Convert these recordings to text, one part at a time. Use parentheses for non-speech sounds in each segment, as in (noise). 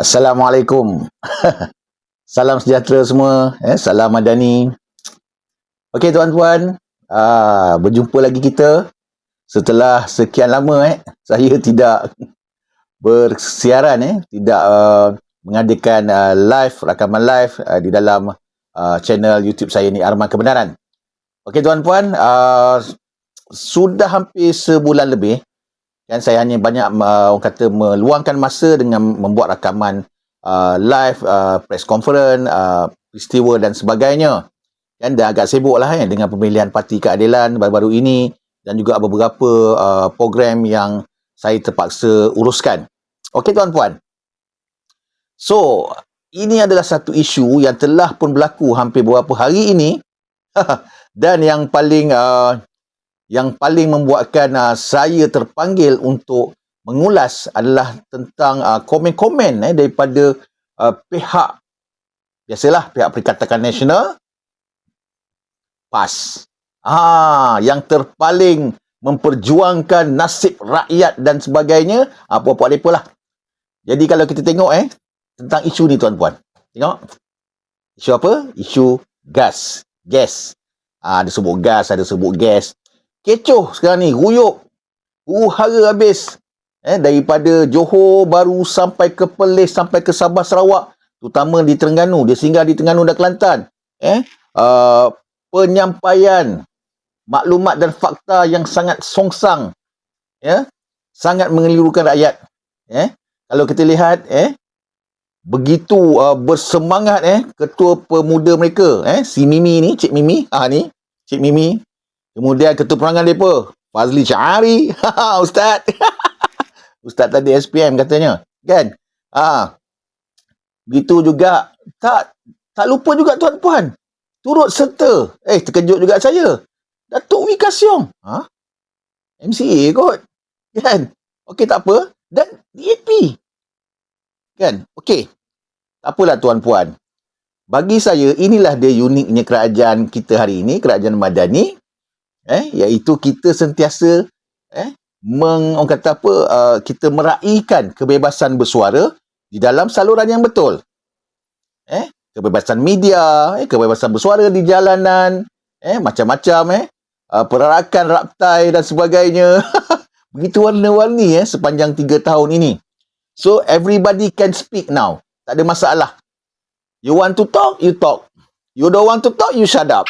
Assalamualaikum. (laughs) Salam sejahtera semua. Eh, salam madani. Okey tuan-tuan, uh, berjumpa lagi kita setelah sekian lama eh (laughs) saya tidak bersiaran eh tidak uh, mengadakan uh, live rakaman live uh, di dalam uh, channel YouTube saya ni Arman Kebenaran. Okey tuan-tuan, uh, sudah hampir sebulan lebih kan saya hanya banyak uh, orang kata meluangkan masa dengan membuat rakaman uh, live uh, press conference uh, peristiwa dan sebagainya. Kan dah agak sibuk lah eh, dengan pemilihan parti keadilan baru-baru ini dan juga beberapa uh, program yang saya terpaksa uruskan. Okey tuan-puan. So ini adalah satu isu yang telah pun berlaku hampir beberapa hari ini. (laughs) Dan yang paling uh, yang paling membuatkan uh, saya terpanggil untuk mengulas adalah tentang uh, komen-komen eh, daripada uh, pihak biasalah pihak Perikatan Nasional PAS. Ah yang terpaling memperjuangkan nasib rakyat dan sebagainya apa-apa depa lah. Jadi kalau kita tengok eh tentang isu ni tuan-puan tengok. Isu apa? Isu gas. Gas. Ah ada sebut gas ada sebut gas kecoh sekarang ni ruyuk huru-hara habis. Eh daripada Johor baru sampai ke Perlis sampai ke Sabah Sarawak. Terutama di Terengganu. Dia singgah di Terengganu dan Kelantan. Eh uh, penyampaian maklumat dan fakta yang sangat songsang. Ya sangat mengelirukan rakyat. Eh kalau kita lihat eh begitu uh, bersemangat eh ketua pemuda mereka. Eh si Mimi ni Cik Mimi. Ah ni Cik Mimi Kemudian ketua perangan mereka, Fazli Syahari. (laughs) Ustaz. (laughs) Ustaz tadi SPM katanya. Kan? Ha. Begitu juga. Tak tak lupa juga tuan-puan. Turut serta. Eh, terkejut juga saya. Datuk Wika Siong. Ha? MCA kot. Kan? Okey, tak apa. Dan DAP. Kan? Okey. Tak apalah tuan-puan. Bagi saya, inilah dia uniknya kerajaan kita hari ini, kerajaan Madani eh iaitu kita sentiasa eh meng orang kata apa uh, kita meraihkan kebebasan bersuara di dalam saluran yang betul. Eh kebebasan media eh kebebasan bersuara di jalanan eh macam-macam eh uh, perarakan raptai dan sebagainya. (laughs) Begitu warna-warni eh sepanjang tiga tahun ini. So everybody can speak now. Tak ada masalah. You want to talk you talk. You don't want to talk you shut up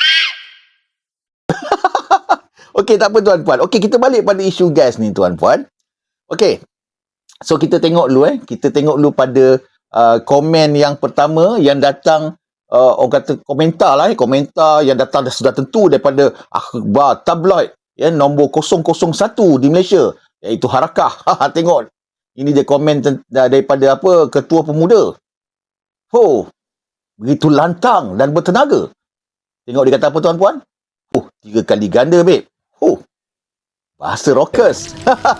(laughs) Okey, tak apa tuan-puan. Okey, kita balik pada isu gas ni tuan-puan. Okey. So kita tengok dulu eh. Kita tengok dulu pada uh, komen yang pertama yang datang uh, orang kata komentar lah eh. Komentar yang datang dah sudah tentu daripada akhbar tabloid ya nombor 001 di Malaysia iaitu (laughs) Harakah. tengok. Ini dia komen daripada apa ketua pemuda. Oh, begitu lantang dan bertenaga. Tengok dia kata apa tuan-puan? Tiga kali ganda, babe. Oh, bahasa rockers.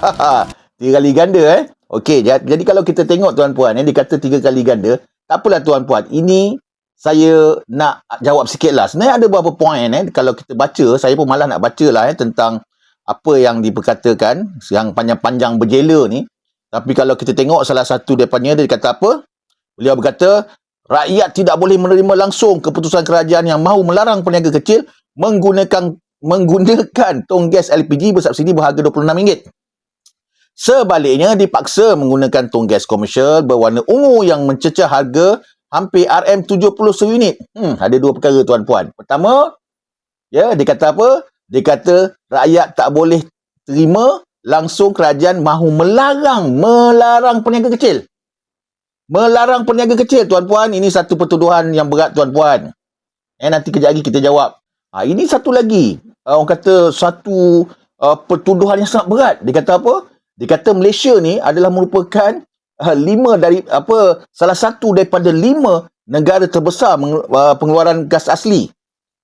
(laughs) tiga kali ganda eh. Okey, jadi kalau kita tengok tuan-puan, yang dikata tiga kali ganda, tak apalah tuan-puan. Ini saya nak jawab sikit lah. Sebenarnya ada beberapa poin eh. Kalau kita baca, saya pun malah nak baca lah eh, tentang apa yang diperkatakan, yang panjang-panjang berjela ni. Tapi kalau kita tengok salah satu daripadanya, dia kata apa? Beliau berkata, rakyat tidak boleh menerima langsung keputusan kerajaan yang mahu melarang peniaga kecil menggunakan menggunakan tong gas LPG bersubsidi berharga RM26. Sebaliknya dipaksa menggunakan tong gas komersial berwarna ungu yang mencecah harga hampir RM70 seunit. Hmm, ada dua perkara tuan-puan. Pertama, ya, dia kata apa? Dia kata rakyat tak boleh terima langsung kerajaan mahu melarang melarang peniaga kecil. Melarang peniaga kecil tuan-puan, ini satu pertuduhan yang berat tuan-puan. Eh nanti kejap lagi kita jawab. Ha, ini satu lagi uh, orang kata satu uh, pertuduhan yang sangat berat. Dia kata apa? Dia kata Malaysia ni adalah merupakan uh, lima dari apa salah satu daripada lima negara terbesar meng, uh, pengeluaran gas asli.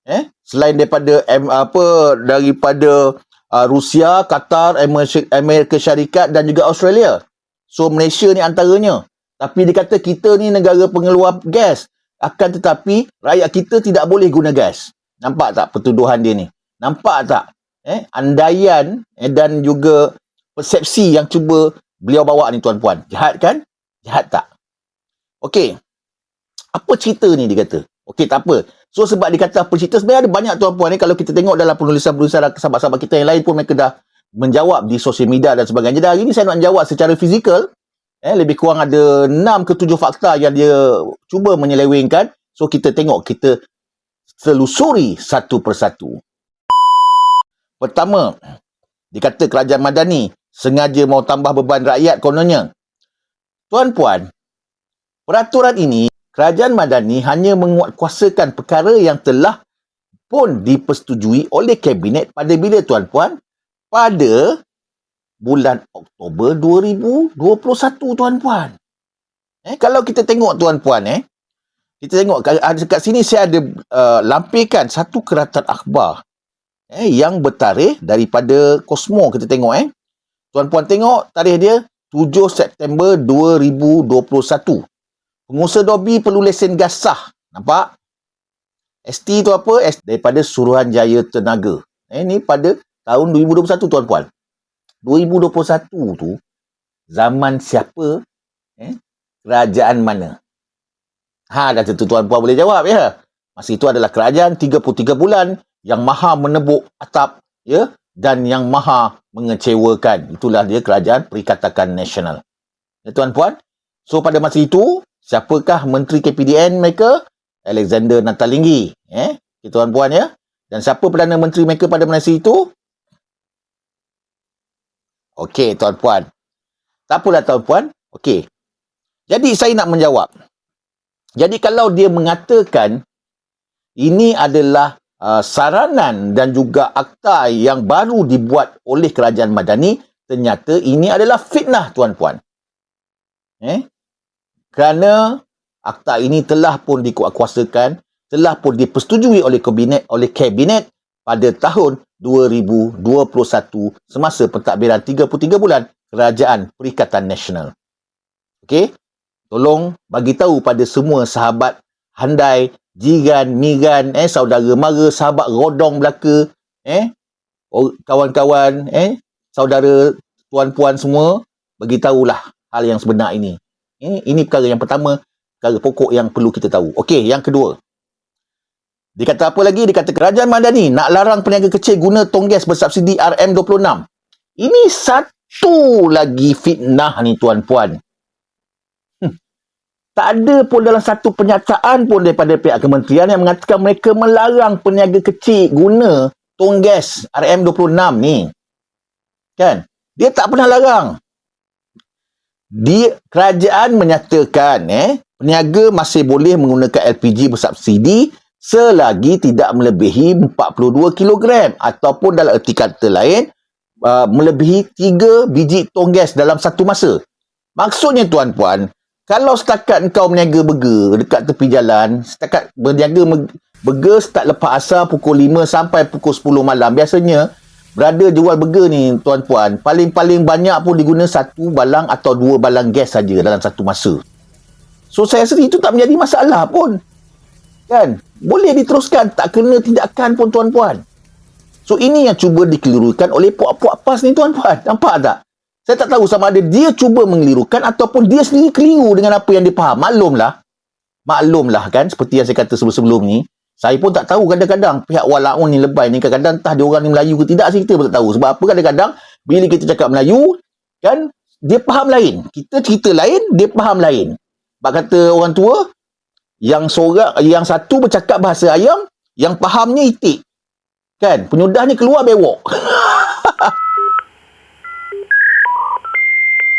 Eh, selain daripada um, apa daripada uh, Rusia, Qatar, Amerika Syarikat dan juga Australia. So Malaysia ni antaranya. Tapi dia kata kita ni negara pengeluar gas. Akan tetapi rakyat kita tidak boleh guna gas. Nampak tak pertuduhan dia ni? Nampak tak? Eh, andaian eh, dan juga persepsi yang cuba beliau bawa ni tuan-puan. Jahat kan? Jahat tak? Okey. Apa cerita ni dia kata? Okey, tak apa. So sebab dia kata apa cerita, sebenarnya ada banyak tuan-puan ni kalau kita tengok dalam penulisan-penulisan sahabat-sahabat kita yang lain pun mereka dah menjawab di sosial media dan sebagainya. Dan hari ni saya nak jawab secara fizikal. Eh, lebih kurang ada 6 ke 7 fakta yang dia cuba menyelewengkan. So kita tengok, kita telusuri satu persatu. Pertama, dikata kerajaan Madani sengaja mau tambah beban rakyat kononnya. Tuan-puan, peraturan ini kerajaan Madani hanya menguatkuasakan perkara yang telah pun dipersetujui oleh kabinet pada bila tuan-puan pada bulan Oktober 2021 tuan-puan. Eh kalau kita tengok tuan-puan eh kita tengok kat sini saya ada uh, lampikan satu keratan akhbar eh yang bertarikh daripada Cosmo kita tengok eh. Tuan-puan tengok tarikh dia 7 September 2021. Pengusaha Dobi perlu lesen gas sah. Nampak? ST tu apa? ST daripada Suruhanjaya Tenaga. Eh ni pada tahun 2021 tuan-puan. 2021 tu zaman siapa? Eh? Kerajaan mana? Ha, dah tentu tuan-puan boleh jawab ya. Masa itu adalah kerajaan 33 bulan yang maha menebuk atap ya dan yang maha mengecewakan. Itulah dia kerajaan Perikatakan Nasional. Ya tuan-puan. So pada masa itu, siapakah menteri KPDN mereka? Alexander Natalinggi, eh? Ya, tuan-puan ya. Dan siapa perdana menteri mereka pada masa itu? Okey, tuan-puan. Tak apalah tuan-puan. Okey. Jadi saya nak menjawab. Jadi kalau dia mengatakan ini adalah uh, saranan dan juga akta yang baru dibuat oleh kerajaan Madani, ternyata ini adalah fitnah tuan-puan. Eh? Kerana akta ini telah pun dikuatkuasakan, telah pun dipersetujui oleh kabinet oleh kabinet pada tahun 2021 semasa pentadbiran 33 bulan Kerajaan Perikatan Nasional. Okey? Tolong bagi tahu pada semua sahabat handai, jiran, miran, eh saudara mara, sahabat rodong belaka, eh kawan-kawan, eh saudara tuan-puan semua bagi tahulah hal yang sebenar ini. Eh, ini perkara yang pertama, perkara pokok yang perlu kita tahu. Okey, yang kedua. Dia kata apa lagi? Dia kata kerajaan Madani nak larang peniaga kecil guna tong gas bersubsidi RM26. Ini satu lagi fitnah ni tuan-puan tak ada pun dalam satu pernyataan pun daripada pihak kementerian yang mengatakan mereka melarang peniaga kecil guna tong gas RM26 ni. Kan? Dia tak pernah larang. Di kerajaan menyatakan eh peniaga masih boleh menggunakan LPG bersubsidi selagi tidak melebihi 42 kg ataupun dalam erti kata lain uh, melebihi 3 biji tong gas dalam satu masa. Maksudnya tuan-puan, kalau setakat kau berniaga burger dekat tepi jalan, setakat berniaga burger start lepas asar pukul 5 sampai pukul 10 malam. Biasanya, berada jual burger ni, tuan-puan, paling-paling banyak pun diguna satu balang atau dua balang gas saja dalam satu masa. So, saya rasa itu tak menjadi masalah pun. Kan? Boleh diteruskan, tak kena tindakan pun, tuan-puan. So, ini yang cuba dikelirukan oleh puak-puak pas ni, tuan-puan. Nampak tak? Saya tak tahu sama ada dia cuba mengelirukan ataupun dia sendiri keliru dengan apa yang dia faham. Maklumlah. Maklumlah kan seperti yang saya kata sebelum-sebelum ni. Saya pun tak tahu kadang-kadang pihak walaun ni lebay ni kadang-kadang entah dia orang ni Melayu ke tidak sih kita pun tak tahu. Sebab apa kadang-kadang bila kita cakap Melayu kan dia faham lain. Kita cerita lain, dia faham lain. Sebab kata orang tua yang seorang yang satu bercakap bahasa ayam, yang fahamnya itik. Kan? Penyudahnya keluar bewok. (laughs)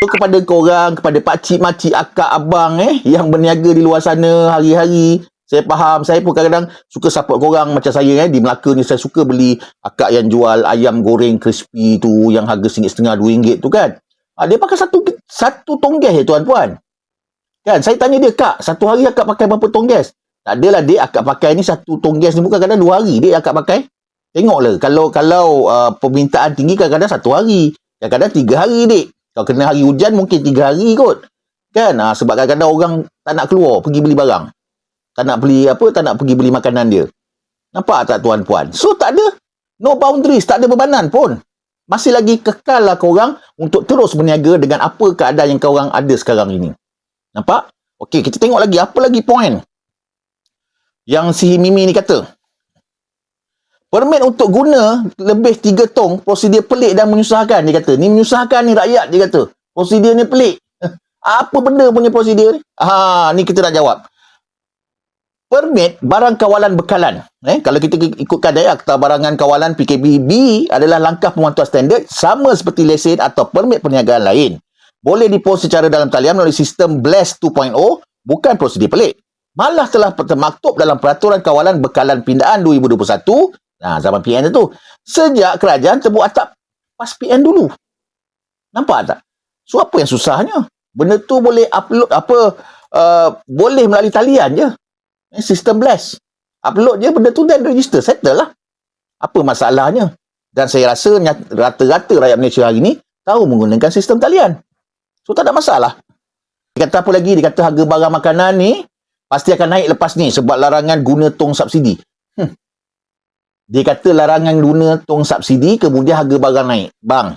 kepada korang, kepada pak cik, makcik, akak, abang eh yang berniaga di luar sana hari-hari. Saya faham, saya pun kadang-kadang suka support korang macam saya eh di Melaka ni saya suka beli akak yang jual ayam goreng crispy tu yang harga RM1.5 RM2 tu kan. Ha, dia pakai satu satu tong gas ya tuan-puan. Kan, saya tanya dia, "Kak, satu hari akak pakai berapa tong gas?" Tak adalah dia akak pakai ni satu tong gas ni bukan kadang dua hari dia akak pakai. Tengoklah kalau kalau uh, permintaan tinggi kadang-kadang satu hari, kadang-kadang tiga hari dik. Kalau kena hari hujan mungkin tiga hari kot. Kan? Ha, sebab kadang-kadang orang tak nak keluar pergi beli barang. Tak nak beli apa, tak nak pergi beli makanan dia. Nampak tak tuan-puan? So tak ada. No boundaries, tak ada bebanan pun. Masih lagi kekal lah korang untuk terus berniaga dengan apa keadaan yang korang ada sekarang ini. Nampak? Okey, kita tengok lagi apa lagi poin yang si Mimi ni kata. Permit untuk guna lebih tiga tong prosedur pelik dan menyusahkan dia kata. Ni menyusahkan ni rakyat dia kata. Prosedur ni pelik. (laughs) Apa benda punya prosedur ni? Ha, ni kita dah jawab. Permit barang kawalan bekalan. Eh, kalau kita ikutkan dia, Akta Barangan Kawalan PKBB adalah langkah pemantauan standard sama seperti lesen atau permit perniagaan lain. Boleh dipos secara dalam talian melalui sistem BLAST 2.0, bukan prosedur pelik. Malah telah termaktub dalam Peraturan Kawalan Bekalan Pindaan 2021 Nah, zaman PN tu. Sejak kerajaan tebuk atap pas PN dulu. Nampak tak? So, apa yang susahnya? Benda tu boleh upload apa, uh, boleh melalui talian je. Eh, sistem blast. Upload je benda tu dan register. Settle lah. Apa masalahnya? Dan saya rasa rata-rata rakyat Malaysia hari ni tahu menggunakan sistem talian. So, tak ada masalah. Dia kata apa lagi? Dia kata harga barang makanan ni pasti akan naik lepas ni sebab larangan guna tong subsidi. Hmm. Dia kata larangan guna tong subsidi kemudian harga barang naik. Bang,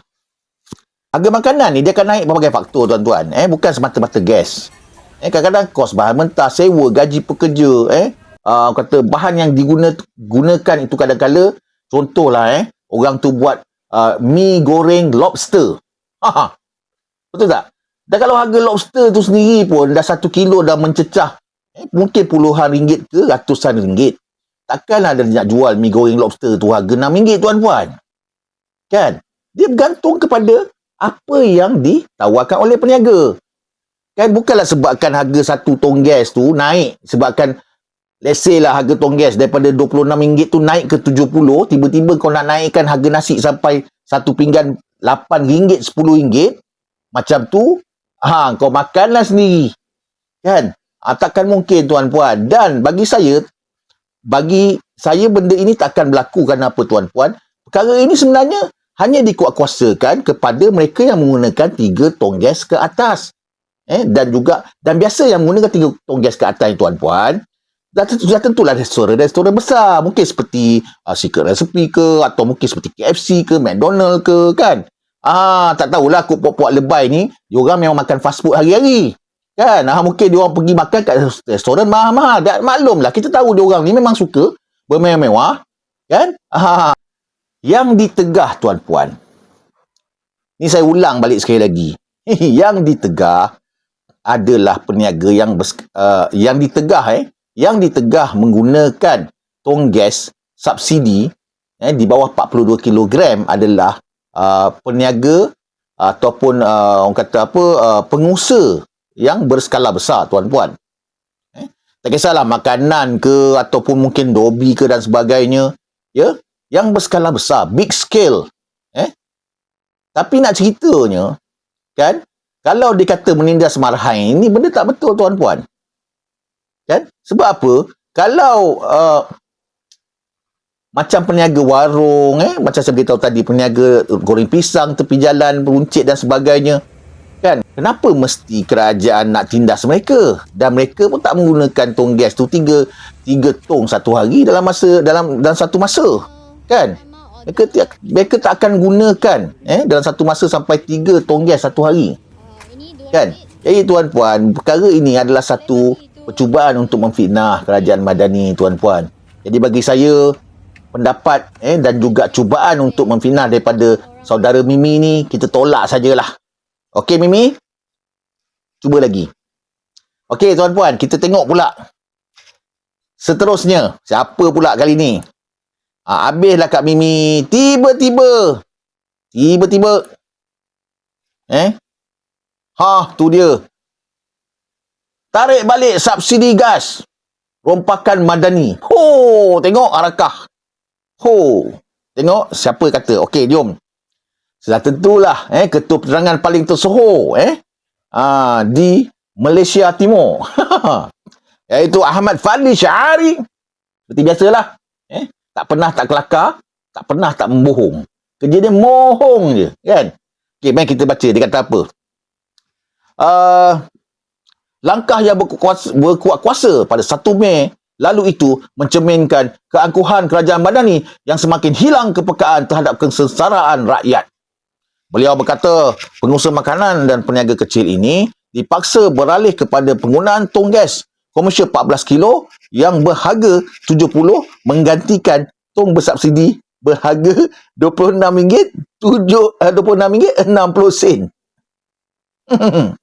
harga makanan ni dia akan naik berbagai faktor tuan-tuan. Eh, bukan semata-mata gas. Eh, kadang-kadang kos bahan mentah, sewa, gaji pekerja. Eh, uh, kata bahan yang digunakan itu kadang-kala, contohlah eh, orang tu buat uh, mi goreng lobster. Ha, betul tak? Dan kalau harga lobster tu sendiri pun dah satu kilo dah mencecah eh, mungkin puluhan ringgit ke ratusan ringgit takkanlah dia nak jual mi goreng lobster tu harga RM6 tuan-puan. Kan? Dia bergantung kepada apa yang ditawarkan oleh peniaga. Kan bukanlah sebabkan harga satu tong gas tu naik sebabkan let's say lah harga tong gas daripada RM26 tu naik ke 70 tiba-tiba kau nak naikkan harga nasi sampai satu pinggan RM8 RM10 macam tu ha kau makanlah sendiri kan ha, takkan mungkin tuan-puan dan bagi saya bagi saya benda ini takkan berlaku kerana apa tuan-puan perkara ini sebenarnya hanya dikuatkuasakan kepada mereka yang menggunakan tiga tong gas ke atas. Eh dan juga dan biasa yang menggunakan tiga tong gas ke atas tuan-puan dah, dah tentulah restoran-restoran besar. Mungkin seperti uh, Secret Recipe ke atau mungkin seperti KFC ke McDonald ke kan? Ah tak tahulah aku puak-puak lebay ni. Diorang memang makan fast food hari-hari Kan? Ha, mungkin dia orang pergi makan kat restoran mahal-mahal. Dan maklumlah, kita tahu dia orang ni memang suka bermewah-mewah. Kan? Ha, yang ditegah tuan-puan. Ni saya ulang balik sekali lagi. (laughs) yang ditegah adalah peniaga yang uh, yang ditegah eh yang ditegah menggunakan tong gas subsidi eh, di bawah 42 kg adalah uh, peniaga ataupun uh, orang kata apa uh, pengusaha yang berskala besar tuan-puan. Eh? Tak kisahlah makanan ke ataupun mungkin dobi ke dan sebagainya. Ya? Yang berskala besar, big scale. Eh? Tapi nak ceritanya, kan? Kalau dikata menindas marhain, ini benda tak betul tuan-puan. Kan? Sebab apa? Kalau uh, macam peniaga warung, eh? macam saya beritahu tadi, peniaga goreng pisang, tepi jalan, peruncit dan sebagainya, Kan? Kenapa mesti kerajaan nak tindas mereka? Dan mereka pun tak menggunakan tong gas tu tiga, tiga tong satu hari dalam masa dalam dalam satu masa. Kan? Mereka, mereka tak akan gunakan eh, dalam satu masa sampai tiga tong gas satu hari. Kan? Jadi tuan-puan, perkara ini adalah satu percubaan untuk memfitnah kerajaan madani tuan-puan. Jadi bagi saya, pendapat eh, dan juga cubaan untuk memfitnah daripada saudara Mimi ni, kita tolak sajalah. Okey Mimi? Cuba lagi. Okey tuan-puan, kita tengok pula. Seterusnya, siapa pula kali ni? Ha, habislah Kak Mimi. Tiba-tiba. Tiba-tiba. Eh? Ha, tu dia. Tarik balik subsidi gas. Rompakan Madani. Ho, tengok arakah. Ho. Tengok siapa kata. Okey, jom. Sudah tentulah eh ketua penerangan paling tersohor eh ah di Malaysia Timur. (laughs) Iaitu Ahmad Fadli Syahari. Seperti biasalah. Eh, tak pernah tak kelakar, tak pernah tak membohong. Kerja dia mohong je, kan? Okey, mari kita baca dia kata apa. Uh, langkah yang berkuasa, berkuat kuasa pada 1 Mei lalu itu mencerminkan keangkuhan kerajaan Madani yang semakin hilang kepekaan terhadap kesensaraan rakyat. Beliau berkata, pengusaha makanan dan peniaga kecil ini dipaksa beralih kepada penggunaan tong gas komersial 14 kilo yang berharga 70 menggantikan tong bersubsidi berharga RM26 7 uh, RM26 60 sen. (laughs)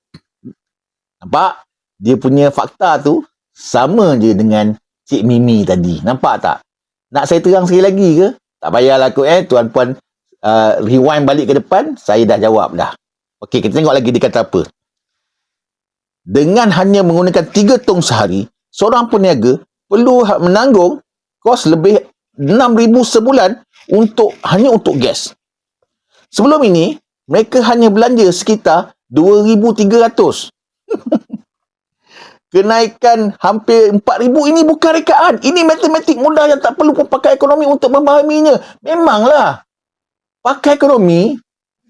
Nampak? Dia punya fakta tu sama je dengan Cik Mimi tadi. Nampak tak? Nak saya terang sekali lagi ke? Tak payahlah kot eh. Tuan-puan uh, rewind balik ke depan. Saya dah jawab dah. Okey, kita tengok lagi dia kata apa. Dengan hanya menggunakan tiga tong sehari, seorang peniaga perlu menanggung kos lebih RM6,000 sebulan untuk hanya untuk gas. Sebelum ini, mereka hanya belanja sekitar RM2,300. (laughs) Kenaikan hampir RM4,000 ini bukan rekaan. Ini matematik mudah yang tak perlu pun pakai ekonomi untuk memahaminya. Memanglah. Pakai ekonomi,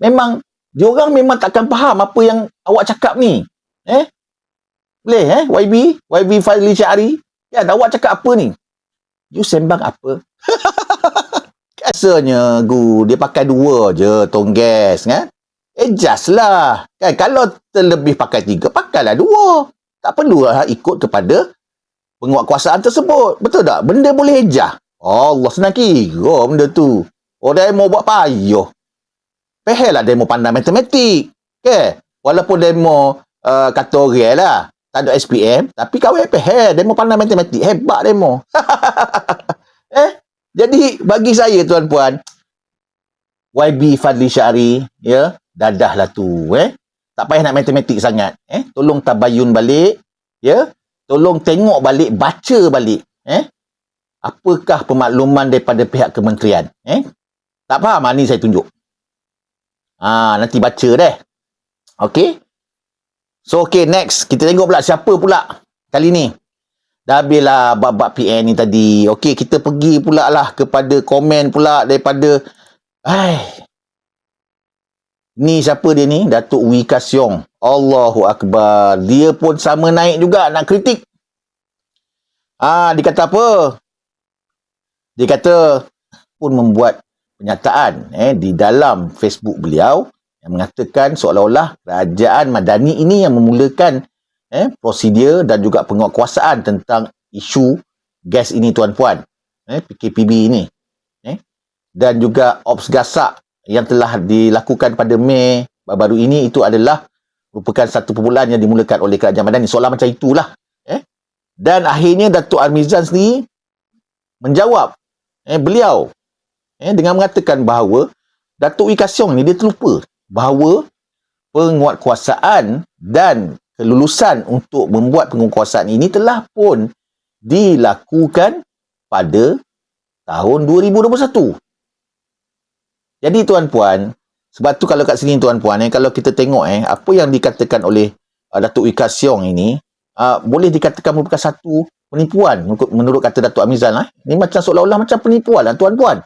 memang diorang memang takkan faham apa yang awak cakap ni. Eh? Boleh eh? YB? YB Fadli Syari? Ya, awak cakap apa ni? You sembang apa? (laughs) Rasanya Gu, dia pakai dua je tong gas kan. Adjust lah. Kan kalau terlebih pakai tiga, pakailah dua. Tak perlu lah ikut kepada penguatkuasaan tersebut. Betul tak? Benda boleh adjust. Allah senang kira benda tu. Oh, demo buat payuh. Pehel lah demo pandai matematik. Okay? Walaupun demo uh, kata orang lah. Tak ada SPM. Tapi kawai pehel. Demo pandai matematik. Hebat demo. (laughs) eh? Jadi bagi saya tuan-puan YB Fadli Syari ya dadahlah tu eh tak payah nak matematik sangat eh tolong tabayun balik ya tolong tengok balik baca balik eh apakah pemakluman daripada pihak kementerian eh tak faham ha, ni saya tunjuk ah nanti baca deh okey so okey next kita tengok pula siapa pula kali ni Dah habislah bab-bab PN ni tadi. Okey, kita pergi pula lah kepada komen pula daripada... Ay. Ni siapa dia ni? Datuk Wika Siong. Allahu Akbar. Dia pun sama naik juga nak kritik. Ah, dia kata apa? Dia kata pun membuat pernyataan eh, di dalam Facebook beliau yang mengatakan seolah-olah kerajaan Madani ini yang memulakan eh, prosedur dan juga penguatkuasaan tentang isu gas ini tuan-puan. Eh, PKPB ini. Eh, dan juga Ops Gasak yang telah dilakukan pada Mei baru ini itu adalah merupakan satu permulaan yang dimulakan oleh kerajaan Madani. Soalan macam itulah. Eh. Dan akhirnya Datuk Armizan sendiri menjawab eh, beliau eh, dengan mengatakan bahawa Datuk Wikasyong ni dia terlupa bahawa penguatkuasaan dan kelulusan untuk membuat pengukuasan ini telah pun dilakukan pada tahun 2021. Jadi tuan-puan, sebab tu kalau kat sini tuan-puan, eh, kalau kita tengok eh, apa yang dikatakan oleh uh, Datuk Ika Siong ini, uh, boleh dikatakan merupakan satu penipuan menurut kata Datuk Amizal. Eh. Ini macam seolah-olah macam penipuan lah tuan-puan.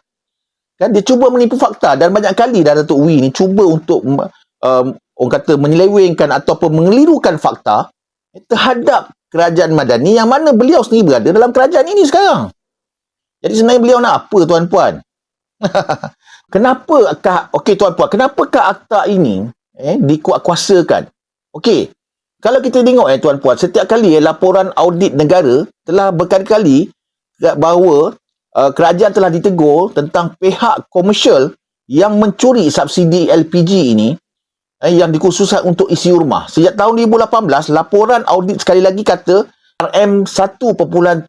Kan dia cuba menipu fakta dan banyak kali dah Datuk Wi ni cuba untuk um, orang kata menyelewengkan ataupun mengelirukan fakta terhadap kerajaan Madani yang mana beliau sendiri berada dalam kerajaan ini sekarang. Jadi sebenarnya beliau nak apa tuan-puan? (laughs) kenapa kah okey tuan-puan, kenapakah akta ini eh dikuatkuasakan? Okey. Kalau kita tengok eh tuan-puan, setiap kali eh, laporan audit negara telah berkali-kali bahawa uh, kerajaan telah ditegur tentang pihak komersial yang mencuri subsidi LPG ini eh, yang dikhususkan untuk isi rumah. Sejak tahun 2018, laporan audit sekali lagi kata RM1.71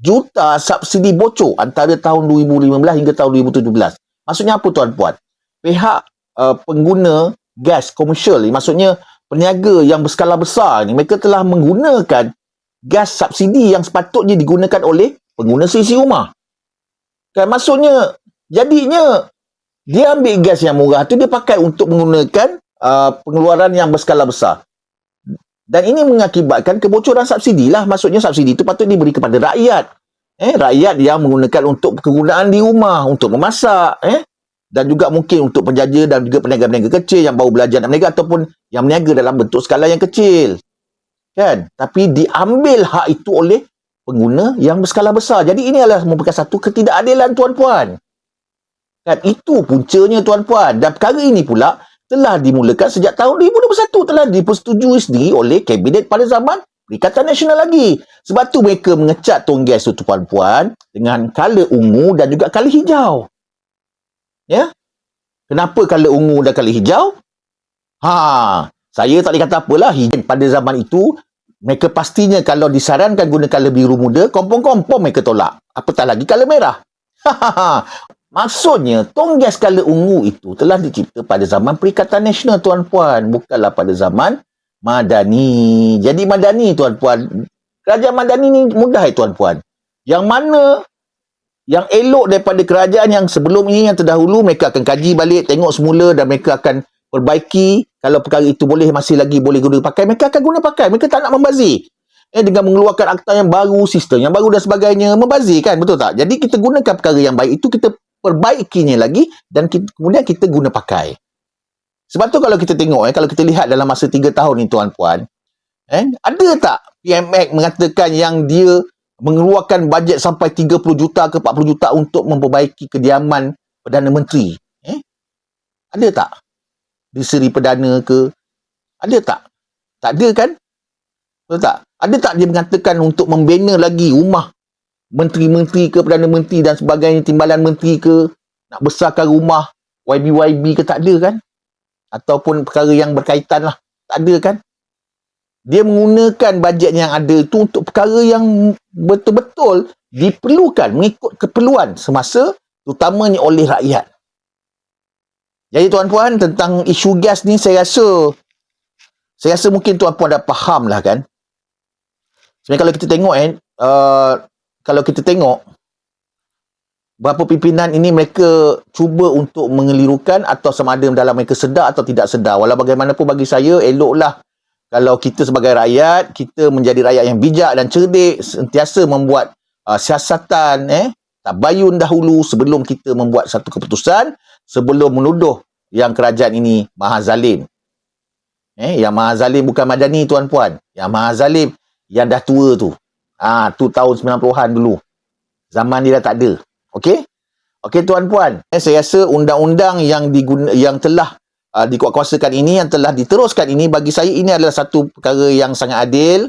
juta subsidi bocor antara tahun 2015 hingga tahun 2017. Maksudnya apa tuan-puan? Pihak uh, pengguna gas komersial, maksudnya peniaga yang berskala besar ni, mereka telah menggunakan gas subsidi yang sepatutnya digunakan oleh pengguna seisi rumah. Kan maksudnya jadinya dia ambil gas yang murah tu dia pakai untuk menggunakan uh, pengeluaran yang berskala besar. Dan ini mengakibatkan kebocoran subsidi lah. Maksudnya subsidi itu patut diberi kepada rakyat. Eh, rakyat yang menggunakan untuk kegunaan di rumah, untuk memasak. Eh, dan juga mungkin untuk penjaja dan juga peniaga-peniaga kecil yang baru belajar nak berniaga ataupun yang berniaga dalam bentuk skala yang kecil. Kan? Tapi diambil hak itu oleh pengguna yang berskala besar. Jadi ini adalah merupakan satu ketidakadilan tuan-puan. Kan itu puncanya tuan-puan. Dan perkara ini pula telah dimulakan sejak tahun 2021 telah dipersetujui sendiri oleh kabinet pada zaman Perikatan Nasional lagi. Sebab tu mereka mengecat tong gas tu puan-puan dengan color ungu dan juga color hijau. Ya? Kenapa color ungu dan color hijau? Ha, saya tak boleh kata apalah. Pada zaman itu, mereka pastinya kalau disarankan guna color biru muda, kompong-kompong mereka tolak. Apatah lagi color merah. (laughs) Maksudnya, tong gas color ungu itu telah dicipta pada zaman Perikatan Nasional, tuan-puan. Bukanlah pada zaman Madani. Jadi Madani, tuan-puan. Kerajaan Madani ni mudah, ya, tuan-puan. Yang mana yang elok daripada kerajaan yang sebelum ini yang terdahulu mereka akan kaji balik tengok semula dan mereka akan perbaiki kalau perkara itu boleh masih lagi boleh guna pakai mereka akan guna pakai mereka tak nak membazir eh dengan mengeluarkan akta yang baru sistem yang baru dan sebagainya membazir kan betul tak jadi kita gunakan perkara yang baik itu kita perbaikinya lagi dan kita, kemudian kita guna pakai sebab tu kalau kita tengok eh kalau kita lihat dalam masa 3 tahun ni tuan puan eh ada tak PMX mengatakan yang dia mengeluarkan bajet sampai 30 juta ke 40 juta untuk memperbaiki kediaman Perdana Menteri. Eh? Ada tak? Di seri Perdana ke? Ada tak? Tak ada kan? Betul tak? Ada tak dia mengatakan untuk membina lagi rumah menteri-menteri ke Perdana Menteri dan sebagainya, timbalan menteri ke, nak besarkan rumah YB-YB ke tak ada kan? Ataupun perkara yang berkaitan lah. Tak ada kan? dia menggunakan bajet yang ada itu untuk perkara yang betul-betul diperlukan mengikut keperluan semasa terutamanya oleh rakyat. Jadi tuan-puan tentang isu gas ni saya rasa saya rasa mungkin tuan-puan dah faham lah kan. Sebenarnya kalau kita tengok eh, uh, kalau kita tengok berapa pimpinan ini mereka cuba untuk mengelirukan atau sama ada dalam mereka sedar atau tidak sedar. Walau bagaimanapun bagi saya eloklah kalau kita sebagai rakyat kita menjadi rakyat yang bijak dan cerdik sentiasa membuat uh, siasatan eh tabayun dahulu sebelum kita membuat satu keputusan sebelum menuduh yang kerajaan ini maha zalim eh yang maha zalim bukan madani tuan-puan. Yang maha zalim yang dah tua tu. Ah tu tahun 90-an dulu. Zaman dia dah tak ada. Okey? Okey tuan-puan. Eh saya rasa undang-undang yang diguna yang telah uh, dikuatkuasakan ini yang telah diteruskan ini bagi saya ini adalah satu perkara yang sangat adil.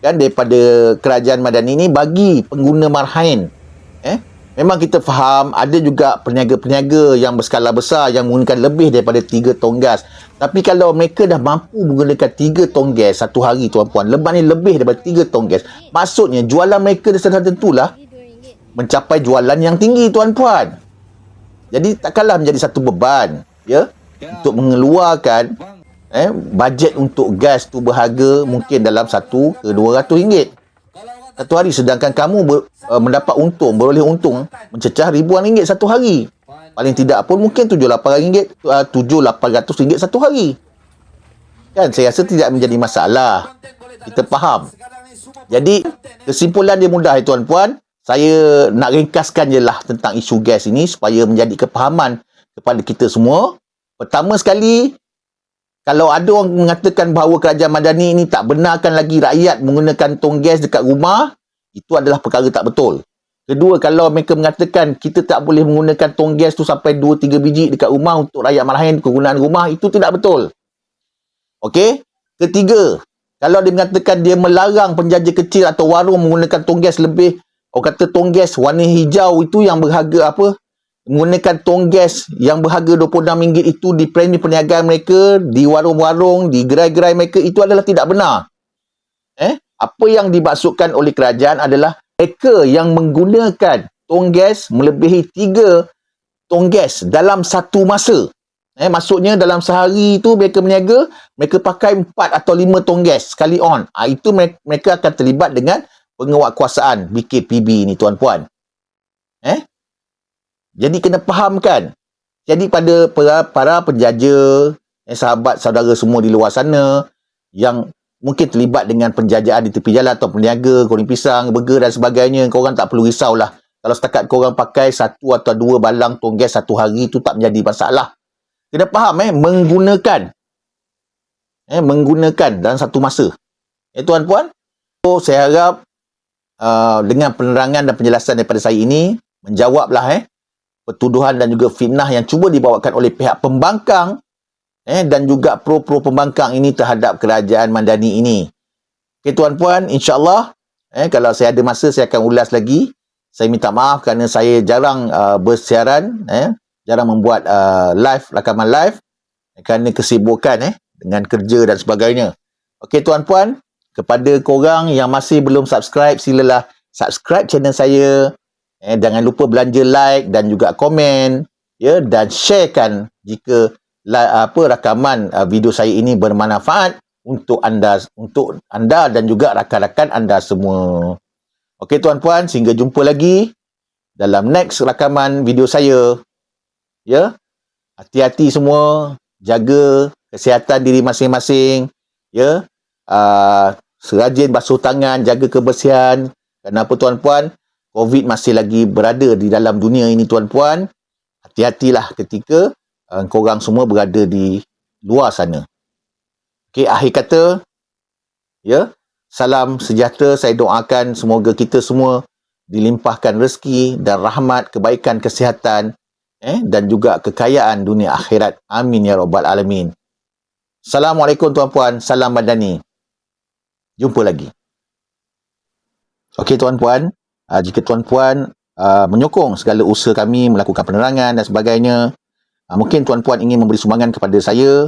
Kan daripada kerajaan Madani ini bagi pengguna marhain. Eh memang kita faham ada juga peniaga-peniaga yang berskala besar yang menggunakan lebih daripada 3 tong gas. Tapi kalau mereka dah mampu menggunakan 3 tong gas satu hari tuan-puan lebat ni lebih daripada 3 tong gas. Maksudnya jualan mereka dah sedar tentulah mencapai jualan yang tinggi tuan-puan. Jadi takkanlah menjadi satu beban Ya. untuk mengeluarkan eh bajet untuk gas tu berharga mungkin dalam 1 ke 200 ringgit satu hari. Sedangkan kamu ber, uh, mendapat untung beroleh untung mencecah ribuan ringgit satu hari. Paling tidak pun mungkin 7 8 ringgit uh, 7 800 ringgit satu hari. Kan? Saya rasa tidak menjadi masalah. Kita faham. Jadi kesimpulan dia mudah ya tuan puan saya nak ringkaskan je lah tentang isu gas ini supaya menjadi kepahaman kepada kita semua. Pertama sekali, kalau ada orang mengatakan bahawa kerajaan Madani ini tak benarkan lagi rakyat menggunakan tong gas dekat rumah, itu adalah perkara tak betul. Kedua, kalau mereka mengatakan kita tak boleh menggunakan tong gas tu sampai 2-3 biji dekat rumah untuk rakyat marahin kegunaan rumah, itu tidak betul. Okey? Ketiga, kalau dia mengatakan dia melarang penjajah kecil atau warung menggunakan tong gas lebih, orang kata tong gas warna hijau itu yang berharga apa? Menggunakan tong gas yang berharga RM26 itu di premi perniagaan mereka, di warung-warung, di gerai-gerai mereka, itu adalah tidak benar. Eh? Apa yang dimaksudkan oleh kerajaan adalah mereka yang menggunakan tong gas melebihi tiga tong gas dalam satu masa. Eh, maksudnya dalam sehari itu mereka berniaga, mereka pakai empat atau lima tong gas sekali on. Ha, itu mereka akan terlibat dengan penguatkuasaan BKPB ni tuan-puan. Eh? Jadi kena fahamkan. Jadi pada para, para penjaja, eh, sahabat saudara semua di luar sana yang mungkin terlibat dengan penjajahan di tepi jalan atau peniaga, goreng pisang, burger dan sebagainya, korang tak perlu risaulah. Kalau setakat korang pakai satu atau dua balang tong gas satu hari itu tak menjadi masalah. Kena faham eh, menggunakan. Eh, menggunakan dalam satu masa. Eh, tuan puan. So, saya harap uh, dengan penerangan dan penjelasan daripada saya ini, menjawablah eh, pertuduhan dan juga fitnah yang cuba dibawakan oleh pihak pembangkang eh dan juga pro-pro pembangkang ini terhadap kerajaan Mandani ini. Okey tuan-puan, insya-Allah eh kalau saya ada masa saya akan ulas lagi. Saya minta maaf kerana saya jarang uh, bersiaran eh jarang membuat uh, live rakaman live kerana kesibukan eh dengan kerja dan sebagainya. Okey tuan-puan, kepada korang yang masih belum subscribe silalah subscribe channel saya eh jangan lupa belanja like dan juga komen ya dan sharekan jika apa rakaman uh, video saya ini bermanfaat untuk anda untuk anda dan juga rakan-rakan anda semua. Okey tuan-puan, sehingga jumpa lagi dalam next rakaman video saya. Ya. Hati-hati semua, jaga kesihatan diri masing-masing. Ya. Uh, serajin basuh tangan, jaga kebersihan. Kenapa tuan-puan? COVID masih lagi berada di dalam dunia ini tuan-puan. Hati-hatilah ketika uh, korang semua berada di luar sana. Okey, akhir kata, ya, salam sejahtera. Saya doakan semoga kita semua dilimpahkan rezeki dan rahmat, kebaikan, kesihatan eh, dan juga kekayaan dunia akhirat. Amin ya rabbal alamin. Assalamualaikum tuan-puan. Salam madani. Jumpa lagi. Okey tuan-puan, uh, jika tuan-puan uh, menyokong segala usaha kami melakukan penerangan dan sebagainya, uh, mungkin tuan-puan ingin memberi sumbangan kepada saya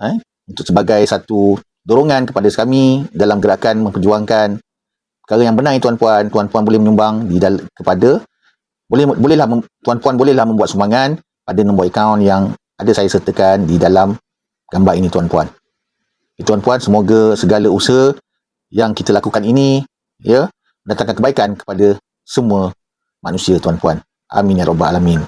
eh, untuk sebagai satu dorongan kepada kami dalam gerakan memperjuangkan perkara yang benar tuan-puan, tuan-puan boleh menyumbang di dal- kepada boleh bolehlah tuan-puan bolehlah membuat sumbangan pada nombor akaun yang ada saya sertakan di dalam gambar ini tuan-puan. Tuan-puan semoga segala usaha yang kita lakukan ini ya mendatangkan kebaikan kepada semua manusia tuan-puan. Amin ya rabbal alamin.